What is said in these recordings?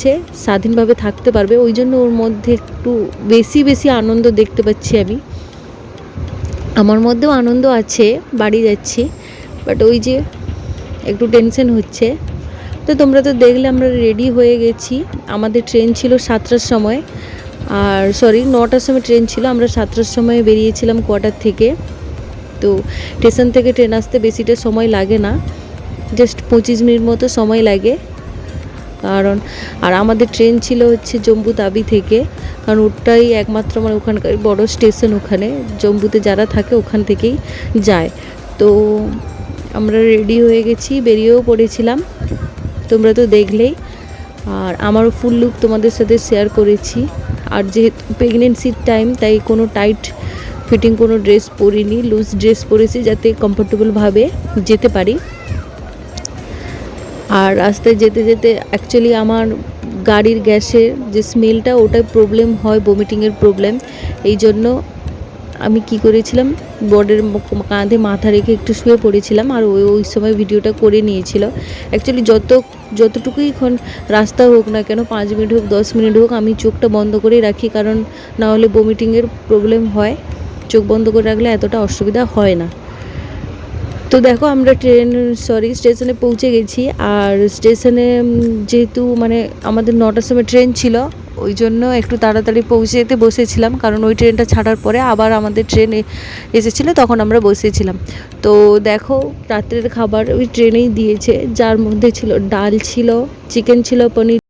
হচ্ছে স্বাধীনভাবে থাকতে পারবে, ওই জন্য ওর মধ্যে একটু বেশি বেশি আনন্দ দেখতে পাচ্ছি আমি। আমার মধ্যেও আনন্দ আছে, বাড়ি যাচ্ছি বাট ওই যে একটু টেনশন হচ্ছে। তো তোমরা তো দেখলে আমরা রেডি হয়ে গেছি। আমাদের ট্রেন ছিল সাতটার সময়, আর সরি নটার সময় ট্রেন ছিল, আমরা সাতটার সময় বেরিয়েছিলাম কোয়ার্টার থেকে। তো স্টেশন থেকে ট্রেন আসতে বেশিটা সময় লাগে না জাস্ট পঁচিশ মিনিট মতো সময় লাগে। কারণ আর আমাদের ট্রেন ছিল হচ্ছে জম্বু তাবি থেকে। কারণ ওটাই একমাত্র মানে ওখানকার বড় স্টেশন ওখানে। জম্বুতে যারা থাকে ওখান থেকেই যায়। তো আমরা রেডি হয়ে গেছি, বেরিয়েও পড়েছিলাম। তোমরা তো দেখলেই। আর আমারও ফুল লুক তোমাদের সাথে শেয়ার করেছি। আর যেহেতু প্রেগনেন্সির টাইম তাই কোনো টাইট ফিটিং কোনো ড্রেস পরিনি। লুজ ড্রেস পরেছি যাতে কমফোর্টেবলভাবে যেতে পারি। আর রাস্তায় যেতে যেতে অ্যাকচুয়ালি আমার গাড়ির গ্যাসের যে স্মেলটা ওটাই প্রবলেম হয় বমিটিংয়ের প্রবলেম এই জন্য আমি কি করেছিলাম বর্ডের কাঁধে মাথা রেখে একটু শুয়ে পড়েছিলাম আর ওই ওই সময় ভিডিওটা করে নিয়েছিল। অ্যাকচুয়ালি যত, যতটুকুই এখন রাস্তা হোক না কেন, পাঁচ মিনিট হোক, দশ মিনিট হোক, আমি চোখটা বন্ধ করে রাখি, কারণ না হলে বমিটিংয়ের প্রবলেম হয়। চোখ বন্ধ করে রাখলে এতটা অসুবিধা হয় না। তো দেখো আমরা ট্রেন সরি স্টেশনে পৌঁছে গেছি। আর স্টেশনে যেহেতু মানে আমাদের নটার সময় ট্রেন ছিল, ওই জন্য একটু তাড়াতাড়ি পৌঁছে যেতে বসেছিলাম। কারণ ওই ট্রেনটা ছাড়ার পরে আবার আমাদের ট্রেন এসেছিল, তখন আমরা বসেছিলাম। তো দেখো, রাত্রের খাবার ওই ট্রেনেই দিয়েছে। যার মধ্যে ছিল ডাল ছিল, চিকেন ছিল, পনির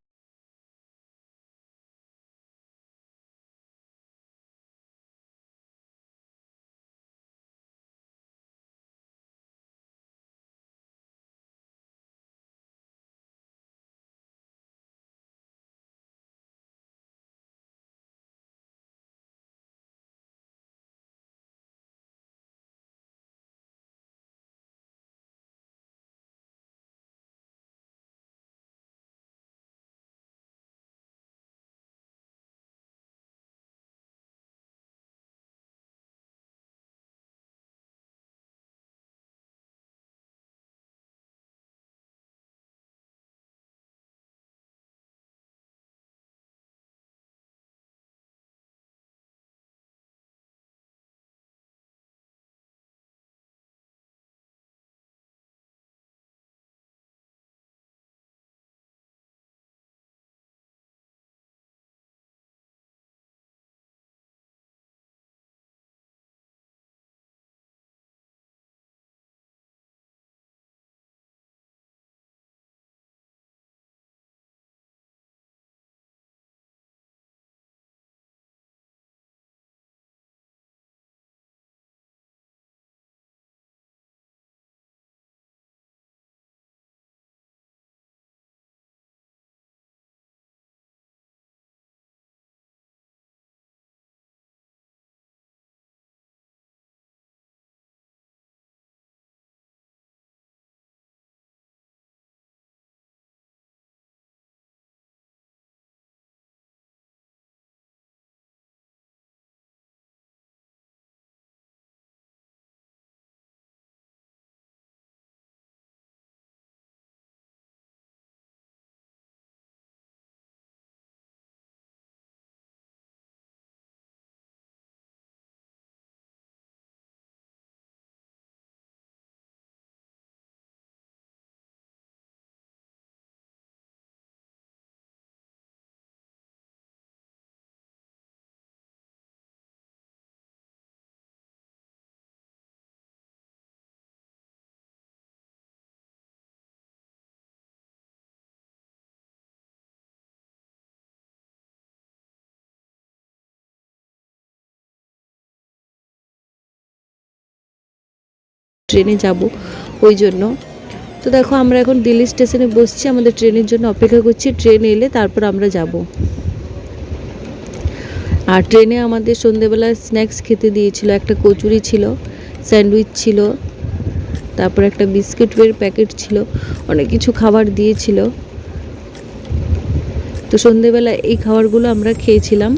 ট্রেনে যাব, ওই জন্য। তো দেখো, আমরা এখন দিল্লি স্টেশনে বসছি, আমাদের ট্রেনের জন্য অপেক্ষা করছি। ট্রেন এলে তারপর আমরা যাব। আর ট্রেনে আমাদের সন্ধেবেলা স্ন্যাক্স খেতে দিয়েছিল, একটা কচুরি ছিল, স্যান্ডউইচ ছিল, তারপর একটা বিস্কিটের প্যাকেট ছিল, অনেক কিছু খাবার দিয়েছিল। তো সন্ধেবেলা এই খাবারগুলো আমরা খেয়েছিলাম।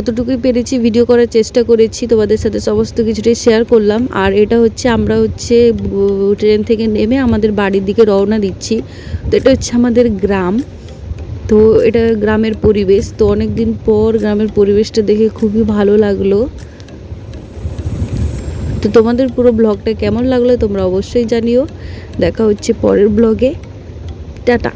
যতটুকুই পেরেছি ভিডিও করার চেষ্টা করেছি, তোমাদের সাথে সমস্ত কিছুটাই শেয়ার করলাম। আর এটা হচ্ছে, আমরা হচ্ছে ট্রেন থেকে নেমে আমাদের বাড়ির দিকে রওনা দিচ্ছি। তো এটা হচ্ছে আমাদের গ্রাম। তো এটা গ্রামের পরিবেশ। তো অনেক দিন পর গ্রামের পরিবেশটা দেখে খুবই ভালো লাগল। তো তোমাদের পুরো ব্লগটা কেমন লাগল তোমরা অবশ্যই জানিও। দেখা হচ্ছে পরের ব্লগে টাটা।